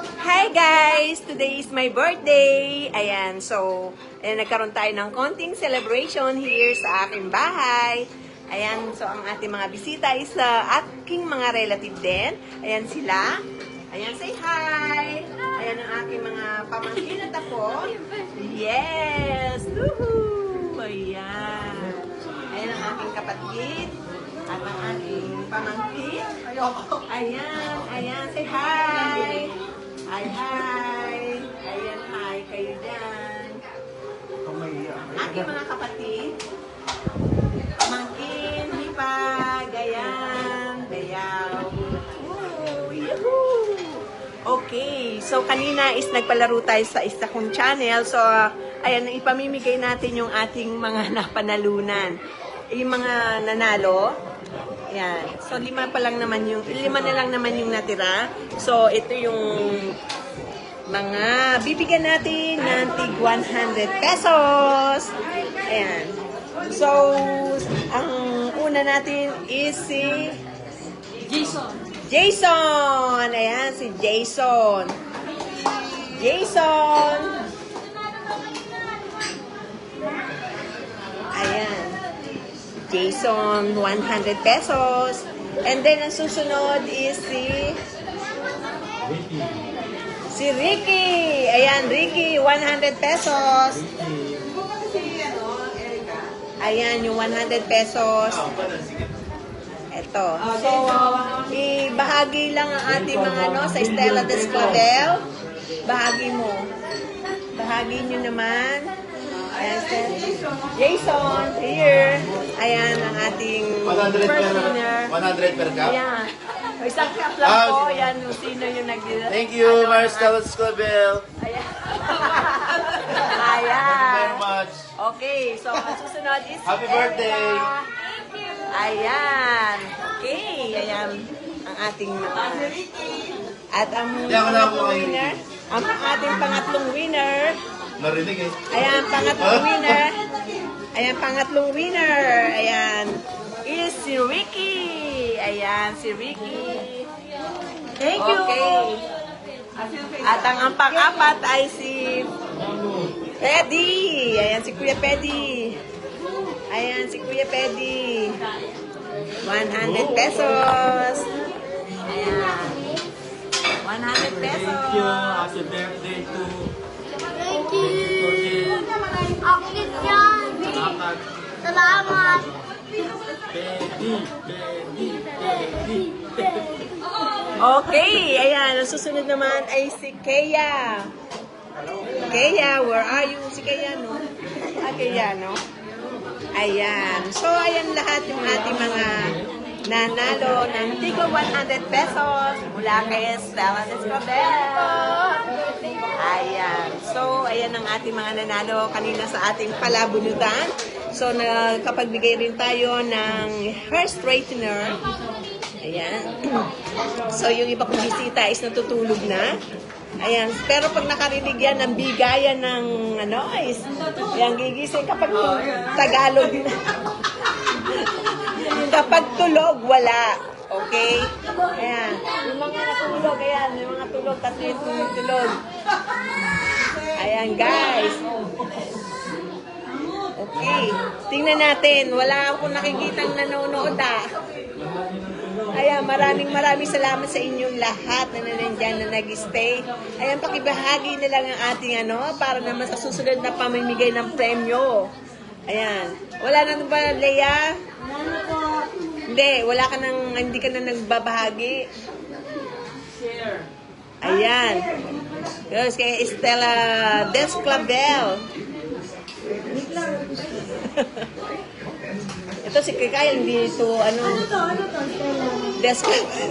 Hi guys! Today is my birthday! Ayan, so, ayan, nagkaroon tayo ng konting celebration here sa aking bahay. Ayan, so ang ating mga bisita is sa aking mga relative din. Ayan sila. Ayan, say hi! Ayan ang aking mga pamangkin at ako. Yes! Woohoo! Ayan. Ayan ang aking kapatid. At ang aking pamangkin. Ayan, ayan, say hi! Hi, hi! Ayan, hi kayo dyan. Aking mga kapatid. Pamangkin, hipag, ayan, dayaw. Woo, yuhuu! Okay, so kanina is nagpalaro tayo sa isa kong channel. So, uh, ayan, ipamimigay natin yung ating mga napanalunan. Yung mga nanalo. Ayan. So, lima pa lang naman yung, lima na lang naman yung natira. So, ito yung mga bibigyan natin ng tig 100 pesos. Ayan. So, ang una natin is si Jason. Jason! Ayan, si Jason. Jason! Ayan. Jason, 100 pesos. And then, ang susunod is si... Si Ricky. Ayan, Ricky, 100 pesos. Ayan, yung 100 pesos. Ito. So, ibahagi lang ang ating mga ano sa Stella Desclavel. Bahagi mo. Bahagi nyo naman. Ayan. Jason, here. Ayan ang ating 100 first per, winner. 100 per cup. Ayan. O, Isang cup lang Ah, po. Ayan, sino yung nag... Thank you, ano, Marcel Escobel. Ayan. Thank you Ayan. very much. Okay, so ang susunod is Happy birthday. Erica. Ayan. Okay, ayan ang ating mga... At ang kay winner, ang ating pangatlong winner, Narinig eh. ayan, pangatlong winner, ayan, pangatlong winner, ayan, is si Ricky. Ayan, si Ricky. Thank you. Okay. At ang, ang pang-apat ay si Peddy. Ayan, si Kuya Peddy. Ayan, si Kuya Peddy. 100 pesos. Ayan. 100 pesos. Thank you. Happy birthday Akit yan. Salamat. Okay, ayan. Ang susunod naman ay si Kea. Kea, where are you? Si Kea, no? Ah, Kea, no? Ayan. So, ayan lahat yung ating mga nanalo ng Tigo 100 pesos mula kay Stella Escobel. Ayan. So, ayan ang ating mga nanalo kanina sa ating palabunutan. So, nakapagbigay rin tayo ng hair straightener. Ayan. So, yung iba kong bisita is natutulog na. Ayan. Pero pag nakarinig yan ng bigayan ng ano, is yan gigising kapag Tagalog. kapag tulog, wala. Okay? Ayan. Yung mga natulog, ayan. Yung mga tulog, tapos yung tulog-tulog. Ayan, guys. Okay. Tingnan natin. Wala akong nakikitang nanonood ah. Ayan, maraming maraming salamat sa inyong lahat na nanandyan na nag-stay. Ayan, pakibahagi na lang ang ating ano, para naman sa susunod na pamimigay ng premyo. Ayan. Wala na ba, Leia? Hindi, wala ka nang, hindi ka na nagbabahagi. Share. Ayan. Yes, kay Estela Desclavel. ito si Kikay, hindi ito, ano, Desclavel.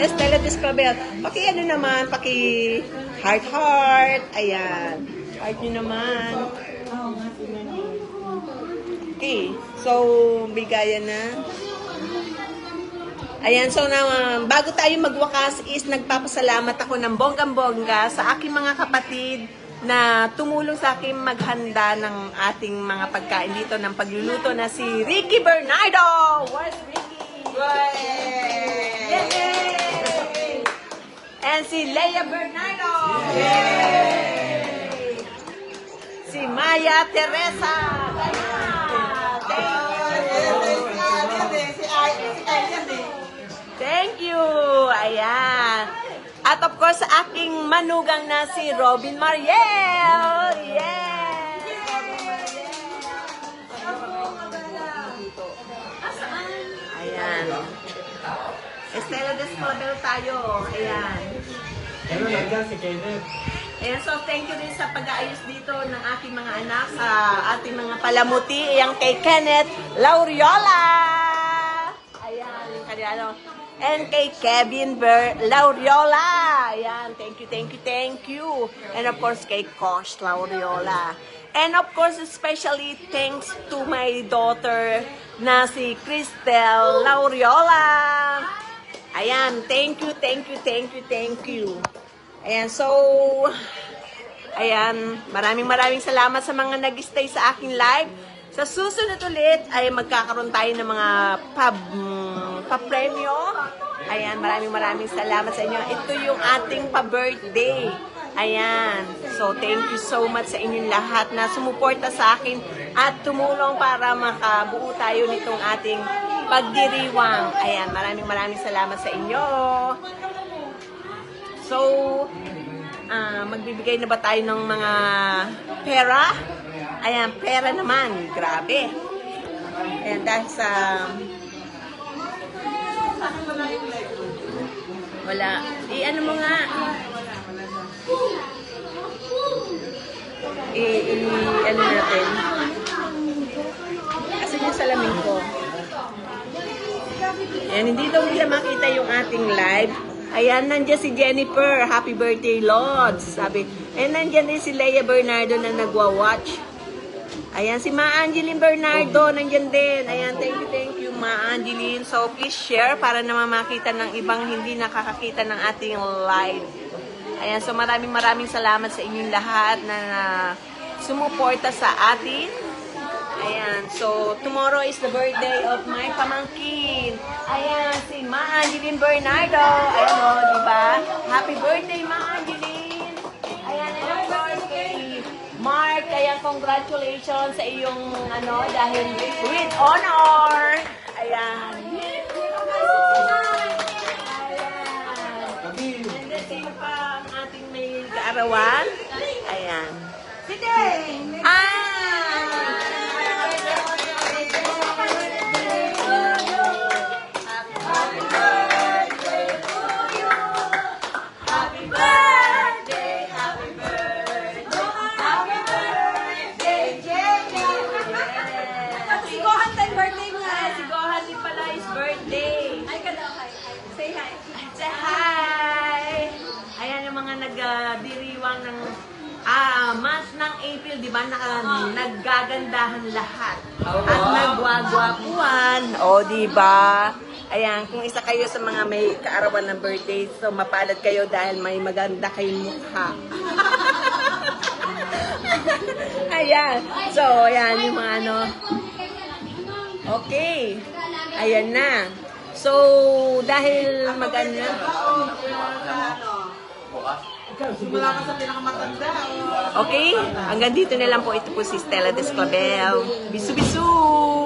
Estela Desclavel. Paki ano naman, paki heart heart. Ayan. Heart nyo naman. Okay. So, bigayan na. Ayan, so na, um, bago tayo magwakas is nagpapasalamat ako ng bonggang-bongga sa aking mga kapatid na tumulong sa akin maghanda ng ating mga pagkain dito ng pagluluto na si Ricky Bernardo! Where's Ricky? Yay! And Ayan, si Leia Bernardo. Yay! Si Maya Teresa. Ayan. At of course, aking manugang na si Robin Mariel. Yes! Ayan. Estela Desclabel tayo. Ayan. Pero nandiyan si Kenneth. Ayan, so thank you din sa pag-aayos dito ng aking mga anak sa ating mga palamuti. Ayan kay Kenneth Lauriola. Ayan, kanya ano. And kay Kevin Ber Lauriola. Ayan, thank you, thank you, thank you. And of course, kay Kosh Lauriola. And of course, especially thanks to my daughter na si Cristel Lauriola. Ayan, thank you, thank you, thank you, thank you. Ayan, so, ayan, maraming maraming salamat sa mga nag-stay sa aking live. Sa susunod ulit ay magkakaroon tayo ng mga pub, mm, pa-premyo. Ayan, maraming maraming salamat sa inyo. Ito yung ating pa-birthday. Ayan. So, thank you so much sa inyong lahat na sumuporta sa akin at tumulong para makabuo tayo nitong ating pagdiriwang. Ayan, maraming maraming salamat sa inyo. So, ah, magbibigay na ba tayo ng mga pera? Ayan, pera naman. Grabe. Ayan, dahil sa... Wala. I, ano mo nga? I, i, ano natin? Asan yung salamin ko? Ayan, hindi daw nila makita yung ating live. Ayan, nandiyan si Jennifer. Happy birthday, Lods. Sabi. Ayan, nandiyan din si Leia Bernardo na nagwa-watch. Ayan, si Ma Angeline Bernardo, nandiyan din. Ayan, thank you, thank you, Ma Angeline. So, please share para naman makita ng ibang hindi nakakakita ng ating live. Ayan, so maraming maraming salamat sa inyong lahat na, na sumuporta sa atin. Ayan, so tomorrow is the birthday of my pamangkin. Ayan, si Ma Angeline Bernardo. Ayan o, di ba? Happy birthday, Ma congratulations sa iyong, ano, dahil with honor. Ayan. Ayan. And then, sino pa ang ating may kaarawan? Ayan. Si Deng! Ng April, di ba? Naka, naggagandahan lahat. At nagwagwapuan. O, di ba? Ayan, kung isa kayo sa mga may kaarawan ng birthday, so mapalad kayo dahil may maganda kayong mukha. ayan. So, ayan yung mga ano. Okay. Ayan na. So, dahil maganda. Okay? Hanggang dito na lang po. Ito po si Stella Desclabel. Bisu-bisu!